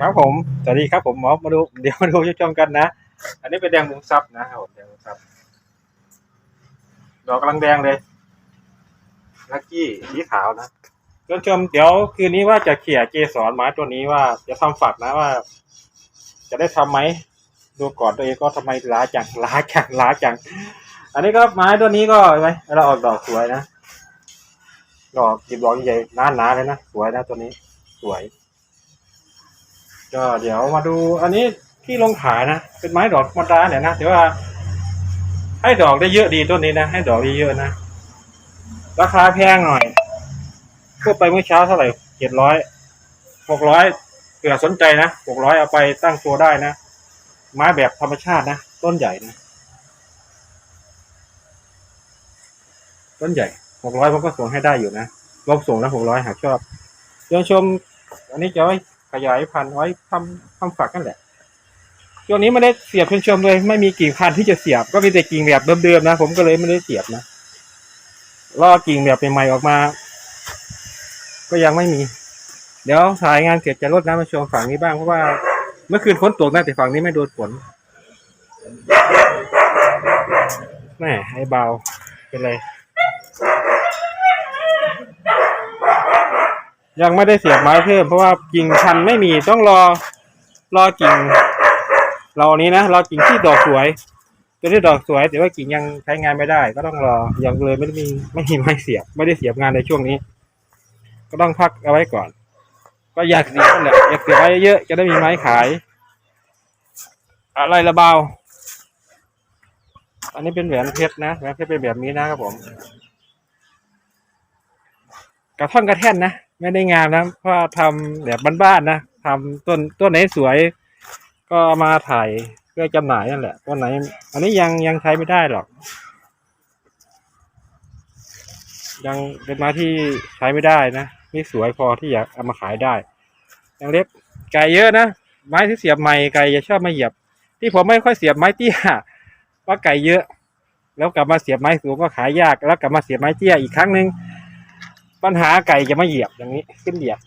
ครับผม สวัสดีครับผมหมอมาดู เดี๋ยวมาดูชมกันนะ อันนี้เป็นแดงมุงซับนะครับผมแดงมุงซับ ดอกกำลังแดงเลย ลักกี้สีขาวนะชมชม เดี๋ยวคืนนี้ว่าจะเขี่ยเกสรไม้ตัวนี้ว่าจะทำฝักนะว่า จะได้ทำไหม ดูก่อนตัวเองก็ทำไมล้าจังล้าจังล้าจัง อันนี้ก็ไม้ตัวนี้ก็ไหมเราออกดอกสวยนะ ดอกหยิบดอกใหญ่หนาๆเลยนะ สวยนะตัวนี้ สวย ก็เดี๋ยวมาดูอันนี้ที่ลงขายนะ เป็นไม้ดอกธรรมดาเนี่ยนะแต่ว่า ให้ดอกได้เยอะดีต้นนี้นะ ให้ดอกได้เยอะนะ ราคาแพงหน่อยเพูดไปเมื่อเช้าเท่าไหร่เจ็ดร้อยหกร้อยเผื่อสนใจนะหกร้อยเอาไปตั้งตัวได้นะ ไม้แบบธรรมชาตินะ ต้นใหญ่นะ ต้นใหญ่หกร้อยผมก็ส่งให้ได้อยู่นะลบส่งแล้วหกร้อยหากชอบเดี๋ยวชม อันนี้จะไว้ ยายพันธุ์ไว้ทำทำฝักกันแหละช่วนี้ไม่ได้เสียบเพื่อนชมเลย ไม่มีกิ่งพันธุ์ที่จะเสียบ ก็มีแต่กิ่งแบบเดิมๆนะ ผมก็เลยไม่ได้เสียบนะรอกิ่งแบบใหม่ๆออกมา ก็ยังไม่มี เดี๋ยวถ่ายงานเสร็จจะรดน้ำมาชมฝั่งนี้บ้างเพราะว่า เมื่อคืนฝนตกนะแต่ฝั่งนี้ไม่โดนฝนแม่ไอ้เบาเป็นไร ยังไม่ได้เสียบไม้เพิ่มเพราะว่ากิ่งพันไม่มีต้องรอรอกิ่งรอนี้นะรอกิ่งที่ดอกสวย ตัวที่ดอกสวย แต่ว่ากิ่งยังใช้งานไม่ได้ ก็ต้องรอยังเลยไม่ได้มีไม่มีไม้เสียบ ไม่ได้เสียบงานในช่วงนี้ ก็ต้องพักเอาไว้ก่อน ก็อยากเสียบนั่นแหละอยากเสียบไว้เยอะจะได้มีไม้ขาย อะไรละเบาอันนี้เป็นแหวนเพชรนะแหวนเพชรเป็นแบบนี้นะครับผม กระท่อนกระแท่นนะ ไม่ได้งามนะเพราะว่าทำแบบบ้านๆนะทำต้นต้นไหนสวย ก็มาถ่ายเพื่อจำหน่ายนั่นแหละต้นไหน อันนี้ยังยังใช้ไม่ได้หรอก ยังเป็นไม้ที่ใช้ไม่ได้นะไม่สวยพอที่อยากเอามาขายได้ยังเล็กไก่เยอะนะไม้ที่เสียบใหม่ไก่จะชอบมาเหยียบ ที่ผมไม่ค่อยเสียบไม้เตี้ยเพราะไก่เยอะ แล้วกลับมาเสียบไม้สูงก็ขายยาก แล้วกลับมาเสียบไม้เตี้ยอีกครั้งหนึ่ง ปัญหาไก่จะมาเหยียบอย่างนี้ขึ้นเหยียบ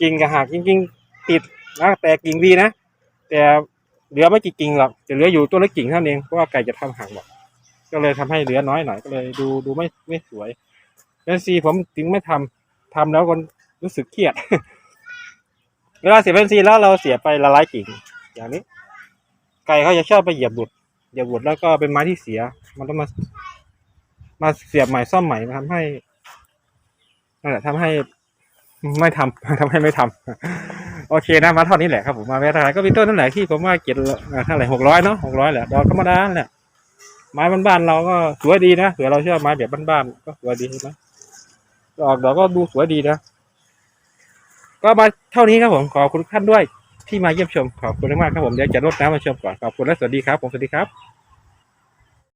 กิ่งกระหักจริงๆติดนะแต่กิ่งดีนะ แต่เหลือไม่กี่กิ่งหรอกจะเหลืออยู่ตัวละกิ่งเท่านั้นเองเพราะว่าไก่จะทำหักหมดก็เลยทำให้เหลือน้อยหน่อยก็เลยดูดูไม่ไม่สวยเอนซีผมถึงไม่ทำทำแล้วก็รู้สึกเครียด เวลาเสียเอนซีแล้วเราเสียไปละลายกิ่ง อย่างนี้ ไก่เขาจะชอบไปเหยียบบุดเหยียบบุดแล้วก็เป็นไม้ที่เสีย มันต้องมา มาเสียบใหม่ซ่อมใหม่มาทำให้ นั่นแหละทำให้ไม่ทำทำให้ไม่ทำโอเคนะมาเท่านี้แหละครับผมมาแวะทางก็มีต้นนั่นแหละที่ผมว่าเก็บเท่าไหร่หกร้อยเนาะหกร้อยแหละดอกธรรมดาแหละไม้บ้านๆเราก็สวยดีนะเผื่อเราชอบไม้แบบบ้านๆก็สวยดีนะออกดอกก็ดูสวยดีนะก็มาเท่านี้ครับผมขอบคุณทุกท่านด้วยที่มาเยี่ยมชมขอบคุณมากครับผมเดี๋ยวจะรดน้ำมาชมก่อนขอบคุณและสวัสดีครับผมสวัสดีครับ